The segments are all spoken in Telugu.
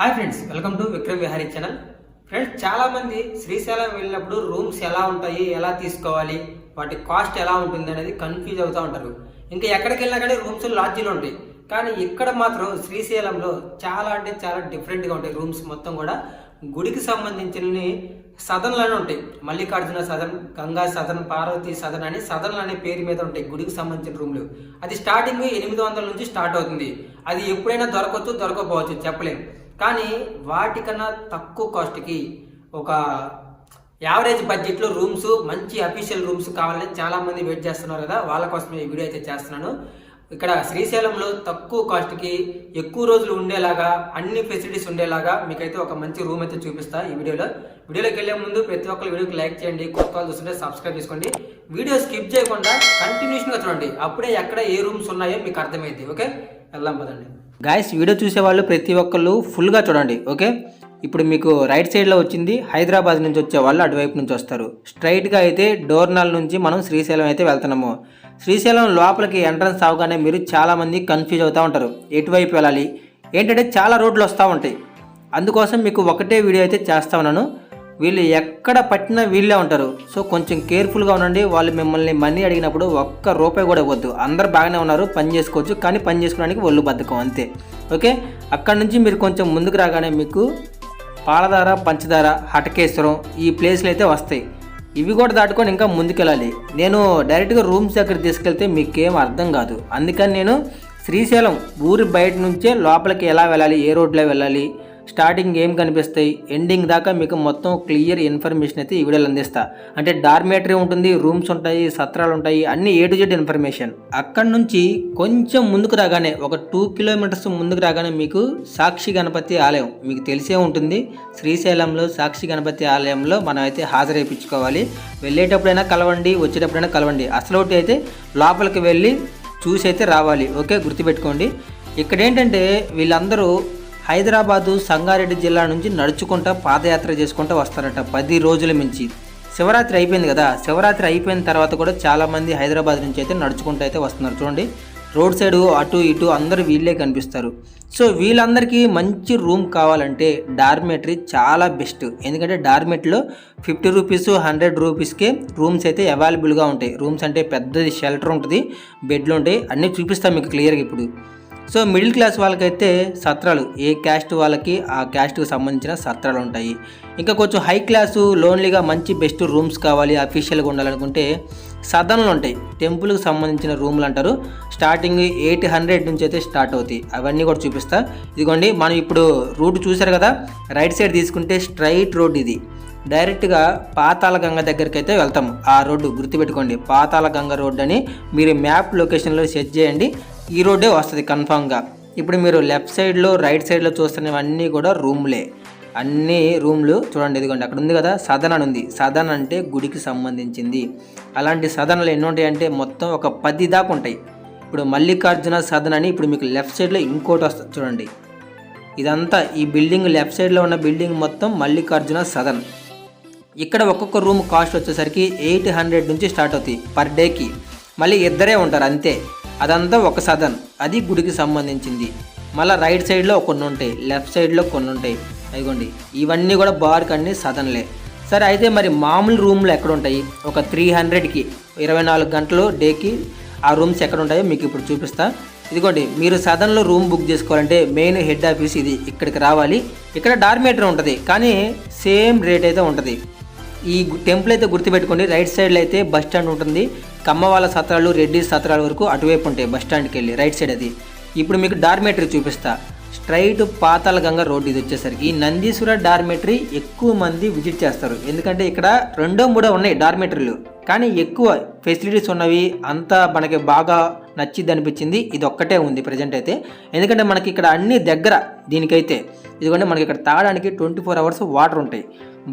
Hi friends welcome to Vikram Vihari channel. Friends చాలామంది శ్రీశైలం వెళ్ళినప్పుడు రూమ్స్ ఎలా ఉంటాయి ఎలా తీసుకోవాలి వాటి కాస్ట్ ఎలా ఉంటుంది అనేది కన్ఫ్యూజ్ అవుతూ ఉంటారు. ఇంకా ఎక్కడికి వెళ్ళినా కానీ రూమ్స్ లాడ్జీలు ఉంటాయి. కానీ ఇక్కడ మాత్రం శ్రీశైలంలో చాలా అంటే చాలా డిఫరెంట్గా ఉంటాయి రూమ్స్ మొత్తం కూడా. గుడికి సంబంధించిన సదన్లనే ఉంటాయి. మల్లికార్జున సదన్ గంగా సదన్ పార్వతి సదన్ అని సదన్లు అనే పేరు మీద ఉంటాయి గుడికి సంబంధించిన రూమ్లు. అది స్టార్టింగ్ ఎనిమిది వందల నుంచి స్టార్ట్ అవుతుంది. అది ఎప్పుడైనా దొరకవచ్చు దొరకపోవచ్చు చెప్పలేం. కానీ వాటికన్నా తక్కువ కాస్ట్కి ఒక యావరేజ్ బడ్జెట్లో రూమ్స్ మంచి అఫీషియల్ రూమ్స్ కావాలని చాలామంది వెయిట్ చేస్తున్నారు కదా వాళ్ళ కోసం ఈ వీడియో అయితే చేస్తున్నాను. ఇక్కడ శ్రీశైలంలో తక్కువ కాస్ట్కి ఎక్కువ రోజులు ఉండేలాగా అన్ని ఫెసిలిటీస్ ఉండేలాగా మీకైతే ఒక మంచి రూమ్ అయితే చూపిస్తా ఈ వీడియోలో. వీడియోలోకి వెళ్ళే ముందు ప్రతి ఒక్కరు వీడియోకి లైక్ చేయండి కొత్త వాళ్ళు చూస్తుంటే సబ్స్క్రైబ్ చేసుకోండి. వీడియో స్కిప్ చేయకుండా కంటిన్యూషన్గా చూడండి. అప్పుడే ఎక్కడ ఏ రూమ్స్ ఉన్నాయో మీకు అర్థమైంది ఓకే? వెళ్దాం పదండి. గాయస్ వీడియో చూసేవాళ్ళు ప్రతి ఒక్కళ్ళు ఫుల్గా చూడండి ఓకే? ఇప్పుడు మీకు రైట్ సైడ్లో వచ్చింది హైదరాబాద్ నుంచి వచ్చే వాళ్ళు అటువైపు నుంచి వస్తారు. స్ట్రైట్గా అయితే డోర్నాల్ నుంచి మనం శ్రీశైలం అయితే వెళ్తున్నాము. శ్రీశైలం లోపలికి ఎంట్రన్స్ అవగానే మీరు చాలామంది కన్ఫ్యూజ్ అవుతూ ఉంటారు. ఎటువైపు వెళ్ళాలి? ఏంటంటే చాలా రోడ్లు వస్తూ ఉంటాయి. అందుకోసం మీకు ఒకటే వీడియో అయితే చేస్తా ఉన్నాను. వీళ్ళు ఎక్కడ పట్టినా వీళ్ళే ఉంటారు. సో కొంచెం కేర్ఫుల్గా ఉండండి. వాళ్ళు మిమ్మల్ని మనీ అడిగినప్పుడు ఒక్క రూపాయి కూడా ఇవ్వద్దు. అందరు బాగానే ఉన్నారు పని చేసుకోవచ్చు కానీ పని చేసుకోవడానికి ఒళ్ళు బద్ధకం అంతే. ఓకే? అక్కడ నుంచి మీరు కొంచెం ముందుకు రాగానే మీకు పాలధార పంచదార హటకేశ్వరం ఈ ప్లేస్లు అయితే వస్తాయి. ఇవి కూడా దాటుకొని ఇంకా ముందుకెళ్ళాలి. నేను డైరెక్ట్గా రూమ్స్ దగ్గర తీసుకెళ్తే మీకేం అర్థం కాదు. అందుకని నేను శ్రీశైలం ఊరి బయట నుంచే లోపలికి ఎలా వెళ్ళాలి ఏ రోడ్లో వెళ్ళాలి స్టార్టింగ్ ఏం కనిపిస్తాయి ఎండింగ్ దాకా మీకు మొత్తం క్లియర్ ఇన్ఫర్మేషన్ అయితే ఈ వీడియోలో అందిస్తా. అంటే డార్మేటరీ ఉంటుంది రూమ్స్ ఉంటాయి సత్రాలు ఉంటాయి అన్ని ఏ టు జెడ్ ఇన్ఫర్మేషన్. అక్కడ నుంచి కొంచెం ముందుకు రాగానే ఒక టూ కిలోమీటర్స్ ముందుకు రాగానే మీకు సాక్షి గణపతి ఆలయం మీకు తెలిసే ఉంటుంది. శ్రీశైలంలో సాక్షి గణపతి ఆలయంలో మనం అయితే హాజరైపించుకోవాలి వెళ్ళేటప్పుడైనా కలవండి వచ్చేటప్పుడైనా కలవండి. అసలు ఒకటి అయితే లోపలికి వెళ్ళి చూసి అయితే రావాలి. ఓకే గుర్తుపెట్టుకోండి. ఇక్కడ ఏంటంటే వీళ్ళందరూ హైదరాబాదు సంగారెడ్డి జిల్లా నుంచి నడుచుకుంటా పాదయాత్ర చేసుకుంటూ వస్తారట. పది రోజుల మించి. శివరాత్రి అయిపోయింది కదా. శివరాత్రి అయిపోయిన తర్వాత కూడా చాలామంది హైదరాబాద్ నుంచి అయితే నడుచుకుంటూ అయితే వస్తున్నారు. చూడండి. రోడ్ సైడ్ అటు ఇటు అందరూ వీళ్ళే కనిపిస్తారు. సో వీళ్ళందరికీ మంచి రూమ్ కావాలంటే డార్మెటరీ చాలా బెస్ట్. ఎందుకంటే డార్మెట్లో ఫిఫ్టీ రూపీస్ హండ్రెడ్ రూపీస్కే రూమ్స్ అయితే అవైలబుల్గా ఉంటాయి. రూమ్స్ అంటే పెద్దది షెల్టర్ ఉంటుంది బెడ్లు ఉంటాయి. అన్నీ చూపిస్తాం మీకు క్లియర్గా ఇప్పుడు. సో మిడిల్ క్లాస్ వాళ్ళకైతే సత్రాలు ఏ క్యాస్ట్ వాళ్ళకి ఆ క్యాస్ట్కి సంబంధించిన సత్రాలు ఉంటాయి. ఇంకా కొంచెం హై క్లాసు లోన్లీగా మంచి బెస్ట్ రూమ్స్ కావాలి అఫీషియల్గా ఉండాలనుకుంటే సదన్లు ఉంటాయి. టెంపుల్కి సంబంధించిన రూమ్లు అంటారు. స్టార్టింగ్ ఎయిట్ హండ్రెడ్ నుంచి అయితే స్టార్ట్ అవుతాయి. అవన్నీ కూడా చూపిస్తా. ఇదిగోండి మనం ఇప్పుడు రూట్ చూసారు కదా రైట్ సైడ్ తీసుకుంటే స్ట్రైట్ రోడ్ ఇది. డైరెక్ట్గా పాతాల గంగ దగ్గరికి అయితే వెళ్తాము. ఆ రోడ్డు గుర్తుపెట్టుకోండి పాతాల గంగ రోడ్డు అని మీరు మ్యాప్ లొకేషన్లో సెట్ చేయండి. ఈ రోడ్డే వస్తుంది కన్ఫామ్గా ఇప్పుడు మీరు లెఫ్ట్ సైడ్లో రైట్ సైడ్లో చూస్తున్నవన్నీ కూడా రూమ్లే అన్ని రూమ్లు చూడండి ఇదిగోండి అక్కడ ఉంది కదా సదన్ అని ఉంది. సదన్ అంటే గుడికి సంబంధించింది. అలాంటి సదనలు ఎన్ని ఉంటాయి అంటే మొత్తం ఒక పది దాకా ఉంటాయి. ఇప్పుడు మల్లికార్జున సదన్ అని ఇప్పుడు మీకు లెఫ్ట్ సైడ్లో ఇంకోటి వస్తుంది చూడండి. ఇదంతా ఈ బిల్డింగ్ లెఫ్ట్ సైడ్లో ఉన్న బిల్డింగ్ మొత్తం మల్లికార్జున సదన్. ఇక్కడ ఒక్కొక్క రూమ్ కాస్ట్ వచ్చేసరికి ఎయిట్ హండ్రెడ్ నుంచి స్టార్ట్ అవుతాయి పర్ డేకి మళ్ళీ ఇద్దరే ఉంటారు అంతే. అదంతా ఒక సదన్. అది గుడికి సంబంధించింది. మళ్ళీ రైట్ సైడ్లో కొన్ని ఉంటాయి లెఫ్ట్ సైడ్లో కొన్ని ఉంటాయి అయిగోండి ఇవన్నీ కూడా బార్కి అన్ని సదన్లే. సరే అయితే మరి మామూలు రూమ్లు ఎక్కడ ఉంటాయి ఒక త్రీ హండ్రెడ్కి ఇరవై నాలుగు గంటలు డేకి ఆ రూమ్స్ ఎక్కడ ఉంటాయో మీకు ఇప్పుడు చూపిస్తా. ఇదిగోండి మీరు సదన్లో రూమ్ బుక్ చేసుకోవాలంటే మెయిన్ హెడ్ ఆఫీస్ ఇది ఇక్కడికి రావాలి. ఇక్కడ డార్మేటర్ ఉంటుంది కానీ సేమ్ రేట్ అయితే ఉంటుంది. ఈ టెంపుల్ అయితే గుర్తుపెట్టుకోండి. రైట్ సైడ్లో అయితే బస్ స్టాండ్ ఉంటుంది. కమ్మవాళ్ళ సత్రాలు రెడ్డి సత్రాల వరకు అటువైపు ఉంటాయి బస్ స్టాండ్కి వెళ్ళి. రైట్ సైడ్ అది. ఇప్పుడు మీకు డార్మేటరీ చూపిస్తా. స్ట్రైట్ పాతాల గంగ రోడ్ ఇది వచ్చేసరికి. ఈ నందీశ్వర డార్మెటరీ ఎక్కువ మంది విజిట్ చేస్తారు. ఎందుకంటే ఇక్కడ రెండో మూడో ఉన్నాయి డార్మెటరీలు కానీ ఎక్కువ ఫెసిలిటీస్ ఉన్నవి అంతా మనకి బాగా నచ్చిద్ది అనిపించింది. ఇది ఒక్కటే ఉంది ప్రజెంట్ అయితే. ఎందుకంటే మనకి ఇక్కడ అన్ని దగ్గర దీనికైతే. ఇదిగోండి మనకి ఇక్కడ తాగడానికి ట్వంటీ ఫోర్ అవర్స్ వాటర్ ఉంటాయి.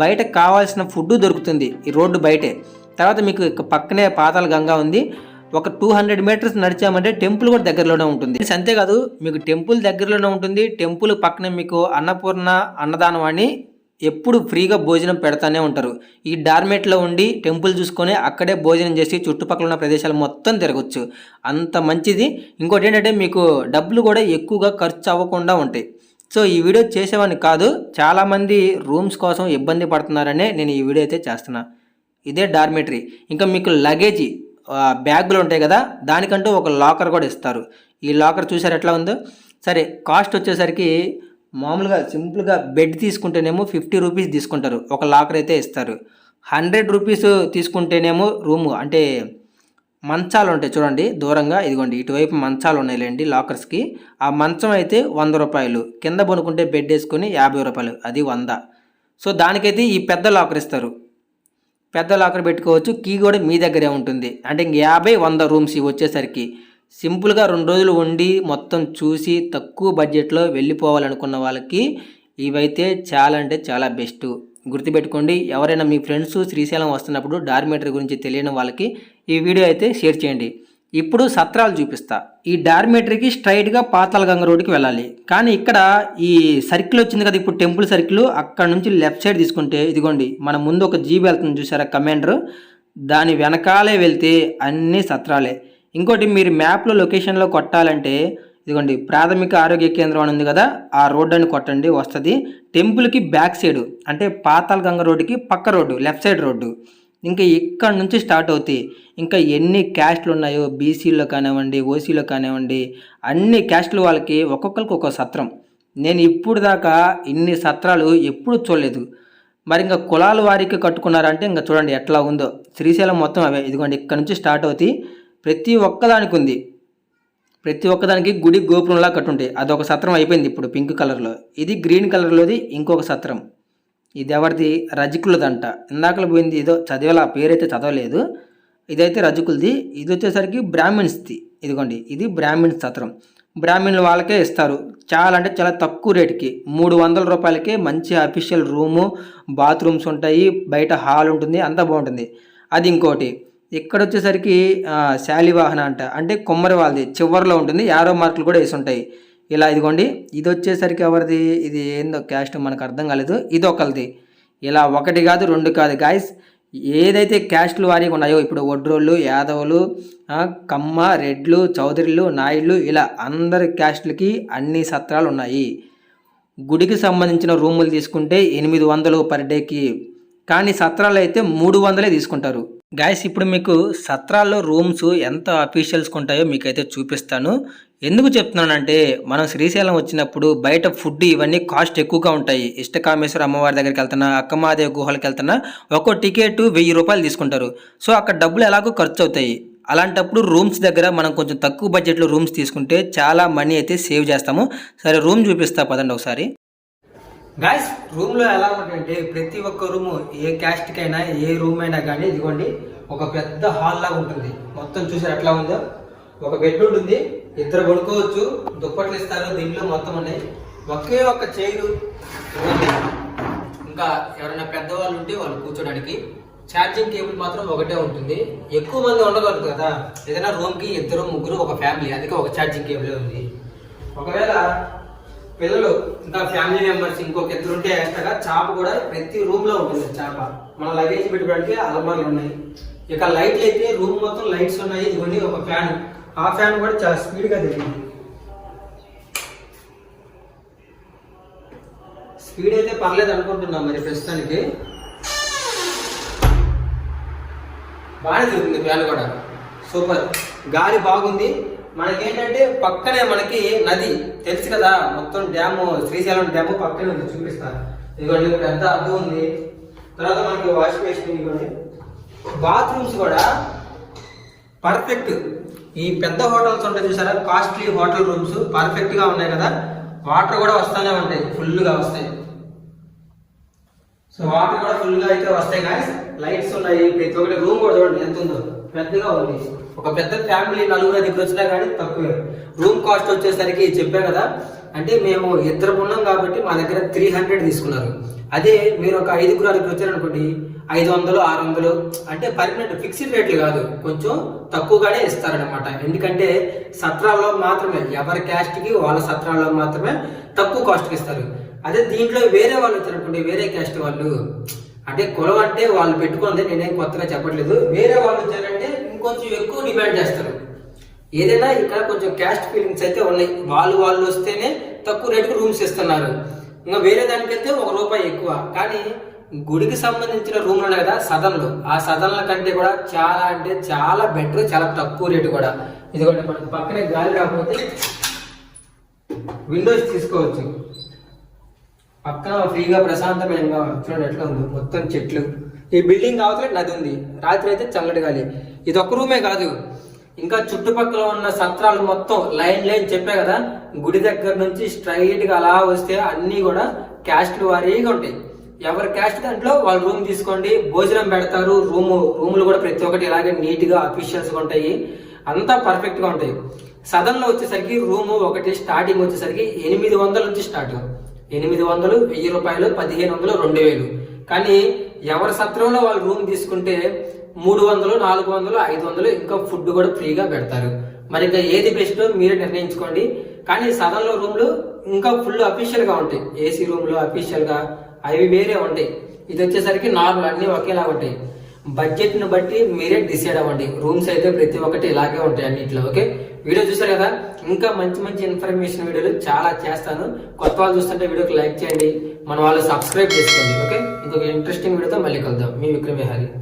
బయట కావాల్సిన ఫుడ్ దొరుకుతుంది ఈ రోడ్డు బయటే. తర్వాత మీకు పక్కనే పాతాల గంగా ఉంది. ఒక టూ హండ్రెడ్ మీటర్స్ నడిచామంటే టెంపుల్ కూడా దగ్గరలోనే ఉంటుంది. అంతేకాదు మీకు టెంపుల్ దగ్గరలోనే ఉంటుంది. టెంపుల్ పక్కనే మీకు అన్నపూర్ణ అన్నదానం అని ఎప్పుడు ఫ్రీగా భోజనం పెడతానే ఉంటారు. ఈ డార్మేట్లో ఉండి టెంపుల్ చూసుకొని అక్కడే భోజనం చేసి చుట్టుపక్కల ఉన్న ప్రదేశాలు మొత్తం తిరగచ్చు. అంత మంచిది. ఇంకోటి ఏంటంటే మీకు డబ్బులు కూడా ఎక్కువగా ఖర్చు అవ్వకుండా ఉంటాయి. సో ఈ వీడియో చేసేవాడిని కాదు చాలామంది రూమ్స్ కోసం ఇబ్బంది పడుతున్నారనే నేను ఈ వీడియో అయితే చేస్తున్నా. ఇదే డార్మెటరీ. ఇంకా మీకు లగేజీ బ్యాగులు ఉంటాయి కదా దానికంటూ ఒక లాకర్ కూడా ఇస్తారు. ఈ లాకర్ చూసారు ఎట్లా ఉందో? సరే కాస్ట్ వచ్చేసరికి మామూలుగా సింపుల్గా బెడ్ తీసుకుంటేనేమో ఫిఫ్టీ రూపీస్ తీసుకుంటారు. ఒక లాకర్ అయితే ఇస్తారు. హండ్రెడ్ రూపీస్ తీసుకుంటేనేమో రూము అంటే మంచాలు ఉంటాయి చూడండి దూరంగా. ఇదిగోండి ఇటువైపు మంచాలు ఉన్నాయిలేండి లాకర్స్కి. ఆ మంచం అయితే వంద రూపాయలు. కింద పనుకుంటే బెడ్ వేసుకొని యాభై రూపాయలు. అది వంద. సో దానికైతే ఈ పెద్ద లాకర్ ఇస్తారు. పెద్ద లాకర్ పెట్టుకోవచ్చు. కీ కూడా మీ దగ్గరే ఉంటుంది. అంటే ఇంక యాభై వంద రూమ్స్ ఇవి వచ్చేసరికి. సింపుల్గా రెండు రోజులు ఉండి మొత్తం చూసి తక్కువ బడ్జెట్లో వెళ్ళిపోవాలనుకున్న వాళ్ళకి ఇవైతే చాలా అంటే చాలా బెస్ట్. గుర్తుపెట్టుకోండి ఎవరైనా మీ ఫ్రెండ్స్ శ్రీశైలం వస్తున్నప్పుడు డార్మేటరీ గురించి తెలియని వాళ్ళకి ఈ వీడియో అయితే షేర్ చేయండి. ఇప్పుడు సత్రాలు చూపిస్తా. ఈ డార్మేటరీకి స్ట్రైట్గా పాతాల గంగ రోడ్డుకి వెళ్ళాలి. కానీ ఇక్కడ ఈ సర్కిల్ వచ్చింది కదా ఇప్పుడు టెంపుల్ సర్కిల్ అక్కడ నుంచి లెఫ్ట్ సైడ్ తీసుకుంటే ఇదిగోండి మన ముందు ఒక జీబీ వెళ్తుంది చూసారా కమాండర్? దాని వెనకాలే వెళ్తే అన్ని సత్రాలే. ఇంకోటి మీరు మ్యాప్లో లొకేషన్లో కొట్టాలంటే ఇదిగోండి ప్రాథమిక ఆరోగ్య కేంద్రం అని ఉంది కదా ఆ రోడ్డు అని కొట్టండి వస్తుంది. టెంపుల్కి బ్యాక్ సైడ్ అంటే పాతాల గంగ రోడ్డుకి పక్క రోడ్డు లెఫ్ట్ సైడ్ రోడ్డు. ఇంకా ఇక్కడ నుంచి స్టార్ట్ అవుతాయి. ఇంకా ఎన్ని క్యాస్ట్లు ఉన్నాయో బీసీలో కానివ్వండి ఓసీలో కానివ్వండి అన్ని క్యాస్ట్లు వాళ్ళకి ఒక్కొక్కరికి ఒక్కొక్క సత్రం. నేను ఇప్పుడు దాకా ఇన్ని సత్రాలు ఎప్పుడు చూడలేదు. మరి ఇంకా కులాల వారికి కట్టుకున్నారంటే ఇంకా చూడండి ఎట్లా ఉందో. శ్రీశైలం మొత్తం అవే. ఇదిగోండి ఇక్కడ నుంచి స్టార్ట్ అవుతాయి. ప్రతి ఒక్కదానికి ఉంది. ప్రతి ఒక్కదానికి గుడి గోపురంలా కట్టుంటాయి అదొక సత్రం అయిపోయింది ఇప్పుడు పింక్ కలర్లో. ఇది గ్రీన్ కలర్లోది ఇంకొక సత్రం. ఇది ఎవరిది రజకులదంట. ఇందాకలు పోయింది ఏదో చదివేలా పేరైతే చదవలేదు. ఇదైతే రజకులది. ఇది వచ్చేసరికి బ్రాహ్మిన్స్ది. ఇదిగోండి ఇది బ్రాహ్మిన్స్ సత్రం. బ్రాహ్మణులు వాళ్ళకే ఇస్తారు. చాలా అంటే చాలా తక్కువ రేటుకి. మూడు వందల రూపాయలకే మంచి అఫీషియల్ రూము బాత్రూమ్స్ ఉంటాయి బయట హాల్ ఉంటుంది అంతా బాగుంటుంది. అది ఇంకోటి. ఇక్కడ వచ్చేసరికి శాలివాహన అంట. అంటే కొమ్మరి వాళ్ళది. చివరిలో ఉంటుంది. యారో మార్కులు కూడా వేసి ఉంటాయి ఇలా ఇదిగోండి. ఇది వచ్చేసరికి ఎవరిది? ఇది ఏందో క్యాస్ట్ మనకు అర్థం కాలేదు. ఇది ఒకరిది ఇలా ఒకటి కాదు రెండు కాదు. గాయస్ ఏదైతే క్యాస్ట్లు వారీగా ఉన్నాయో ఇప్పుడు ఒడ్రోళ్ళు యాదవులు కమ్మ రెడ్లు చౌదరిలు నాయుళ్ళు ఇలా అందరి క్యాస్ట్లకి అన్ని సత్రాలు ఉన్నాయి. గుడికి సంబంధించిన రూములు తీసుకుంటే ఎనిమిది వందలు పర్ డేకి. కానీ సత్రాలు అయితే మూడు వందలే తీసుకుంటారు. గాయస్ ఇప్పుడు మీకు సత్రాల్లో రూమ్స్ ఎంత అఫీషియల్స్కి ఉంటాయో మీకైతే చూపిస్తాను. ఎందుకు చెప్తున్నానంటే మనం శ్రీశైలం వచ్చినప్పుడు బయట ఫుడ్ ఇవన్నీ కాస్ట్ ఎక్కువగా ఉంటాయి. ఇష్టకామేశ్వర అమ్మవారి దగ్గరికి వెళ్తున్నా అక్కమాదేవి గుహలకు వెళ్తున్నా ఒక్కో టికెట్ వెయ్యి రూపాయలు తీసుకుంటారు. సో అక్కడ డబ్బులు ఎలాగో ఖర్చు అవుతాయి అలాంటప్పుడు రూమ్స్ దగ్గర మనం కొంచెం తక్కువ బడ్జెట్లో రూమ్స్ తీసుకుంటే చాలా మనీ అయితే సేవ్ చేస్తాము. సరే రూమ్ చూపిస్తా పదండి ఒకసారి. గాయస్ రూమ్లో ఎలా ఉంటాయంటే ప్రతి ఒక్క రూమ్ ఏ క్యాస్ట్కైనా ఏ రూమ్ అయినా కానీ ఇదిగోండి ఒక పెద్ద హాల్ లాగా ఉంటుంది. మొత్తం చూసారు ఎట్లా ఉందో? ఒక బెడ్ ఉంటుంది. ఇద్దరు పడుకోవచ్చు. దుప్పట్లు ఇస్తారు. దీంట్లో మొత్తం ఉన్నాయి. ఒకే ఒక చైరు ఇంకా ఎవరైనా పెద్దవాళ్ళు ఉంటే వాళ్ళు కూర్చోడానికి. ఛార్జింగ్ కేబుల్ మాత్రం ఒకటే ఉంటుంది. ఎక్కువ మంది ఉండగలరు కదా. ఏదైనా రూమ్కి ఇద్దరు ముగ్గురు ఒక ఫ్యామిలీ అందుకే ఒక ఛార్జింగ్ కేబుల్ ఉంది. ఒకవేళ పిల్లలు ఇంకా ఫ్యామిలీ మెంబర్స్ ఇంకొక ఇద్దరు ఉంటే ఎక్స్ట్రాగా చాప కూడా ప్రతి రూమ్లో ఉంటుంది చాప. మన లగేజ్ పెట్టుకోవడానికి అలమార్లు ఉన్నాయి. ఇక లైట్లు అయితే రూమ్ మొత్తం లైట్స్ ఉన్నాయి. ఇవన్నీ ఒక ఫ్యాన్ ఆ ఫ్యాన్ కూడా చాలా స్పీడ్గా తిరిగింది. స్పీడ్ అయితే పర్లేదు అనుకుంటున్నాం మరి ప్రస్తుతానికి. బాగానే తిరుగుతుంది ఫ్యాన్ కూడా. సూపర్. గాలి బాగుంది. మనకేంటంటే పక్కనే మనకి నది. తెలుసు కదా మొత్తం డ్యాము శ్రీశైలం డ్యాము పక్కనే ఉంది చూపిస్తాను ఇదిగోండి ఇక్కడ ఎంత అర్థం ఉంది. తర్వాత మనకి వాష్ బేసిన్ ఇదిగోండి. బాత్రూమ్స్ కూడా పర్ఫెక్ట్. ఈ పెద్ద హోటల్స్ ఉంటాయి చూసారా? కాస్ట్లీ హోటల్ రూమ్స్ పర్ఫెక్ట్గా ఉన్నాయి కదా. వాటర్ కూడా వస్తూనే ఉంటాయి ఫుల్గా వస్తాయి. సో వాటర్ కూడా ఫుల్గా అయితే వస్తాయి కానీ లైట్స్ ఉన్నాయి. ప్రతి ఒక్కటి రూమ్ కూడా చూడండి ఎంత ఉందో. పెద్దగా ఉంది. ఒక పెద్ద ఫ్యామిలీ నలుగురు ఐదుగురు వచ్చినా కానీ తక్కువే. రూమ్ కాస్ట్ వచ్చేసరికి చెప్పా కదా అంటే మేము ఇద్దరు ఉన్నాం కాబట్టి మా దగ్గర త్రీ హండ్రెడ్ తీసుకున్నారు. అదే మీరు ఒక ఐదుగురు ఆరుగురు వచ్చారనుకోండి ఐదు వందలు ఆరు వందలు అంటే పర్మనెంట్ ఫిక్స్డ్ రేట్లు కాదు కొంచెం తక్కువగానే ఇస్తారనమాట ఎందుకంటే సత్రాల్లో మాత్రమే ఎవరి క్యాస్ట్కి వాళ్ళ సత్రాల్లో మాత్రమే తక్కువ కాస్ట్కి ఇస్తారు. అదే దీంట్లో వేరే వాళ్ళు వచ్చారనుకోండి వేరే క్యాస్ట్ వాళ్ళు. అంటే కులం అంటే వాళ్ళు పెట్టుకున్నది నేనేం కొత్తగా చెప్పట్లేదు. వేరే వాళ్ళు వచ్చారంటే ఇంకొంచెం ఎక్కువ డిమాండ్ చేస్తారు. ఏదైనా ఇక్కడ కొంచెం క్యాస్ట్ ఫీలింగ్స్ అయితే ఉన్నాయి. వాళ్ళు వాళ్ళు వస్తేనే తక్కువ రేటుకు రూమ్స్ ఇస్తున్నారు. ఇంకా వేరే దానికి వెళ్తే ఒక రూపాయి ఎక్కువ. కానీ గుడికి సంబంధించిన రూమ్లు ఉన్నాయి కదా సదన్లు. ఆ సదన్ల కంటే కూడా చాలా అంటే చాలా బెటర్ చాలా తక్కువ రేటు కూడా. ఇదిగోండి మనకు పక్కనే గాలి రాకపోతే విండోస్ తీసుకోవచ్చు. పక్కన ఫ్రీగా ప్రశాంతమైన చూడండి ఎట్లా ఉంది మొత్తం చెట్లు. ఈ బిల్డింగ్ అవతల నది ఉంది. రాత్రి అయితే చల్లటి గాలి. ఇది ఒక్క రూమే కాదు. ఇంకా చుట్టుపక్కల ఉన్న సత్రాలు మొత్తం లైన్ లైన్ చెప్పే కదా గుడి దగ్గర నుంచి స్ట్రైట్గా అలా వస్తే అన్ని కూడా క్యాస్ట్లు వారీగా ఉంటాయి. ఎవరి క్యాస్ట్ దాంట్లో వాళ్ళు రూమ్ తీసుకోండి భోజనం పెడతారు రూమ్ రూములు కూడా ప్రతి ఒక్కటి ఇలాగే నీట్గా అఫీషియల్స్గా ఉంటాయి. అంతా పర్ఫెక్ట్గా ఉంటాయి. సదన్లో వచ్చేసరికి రూమ్ ఒకటి స్టార్టింగ్ వచ్చేసరికి ఎనిమిది వందల నుంచి స్టార్ట్ ఎనిమిది వందలు వెయ్యి రూపాయలు పదిహేను వందలు రెండు వేలు. కానీ ఎవరి సత్రంలో వాళ్ళు రూమ్ తీసుకుంటే మూడు వందలు నాలుగు వందలు ఐదు వందలు ఇంకా ఫుడ్ కూడా ఫ్రీగా పెడతారు. మరి ఇంకా ఏది బెస్ట్ మీరే నిర్ణయించుకోండి. కానీ సదన్లో రూమ్లు ఇంకా ఫుల్ అఫీషియల్గా ఉంటాయి. ఏసీ రూమ్లు అఫీషియల్గా అవి వేరే ఉంటాయి. ఇది వచ్చేసరికి నార్మల్ అన్నీ ఒకేలా ఉంటాయి. బడ్జెట్ని బట్టి మీరే డిసైడ్ అవ్వండి. రూమ్స్ అయితే ప్రతి ఒక్కటి ఇలాగే ఉంటాయి అన్నిట్లో ఓకే? వీడియో చూసారు కదా? ఇంకా మంచి మంచి ఇన్ఫర్మేషన్ వీడియోలు చాలా చేస్తాను. కొత్త వాళ్ళు చూస్తుంటే వీడియోకి లైక్ చేయండి. మన వాళ్ళు సబ్స్క్రైబ్ చేసుకోండి ఓకే? ఇంకొక ఇంట్రెస్టింగ్ వీడియోతో మళ్ళీ కలుద్దాం. మీ విక్రమ్ విహారీ.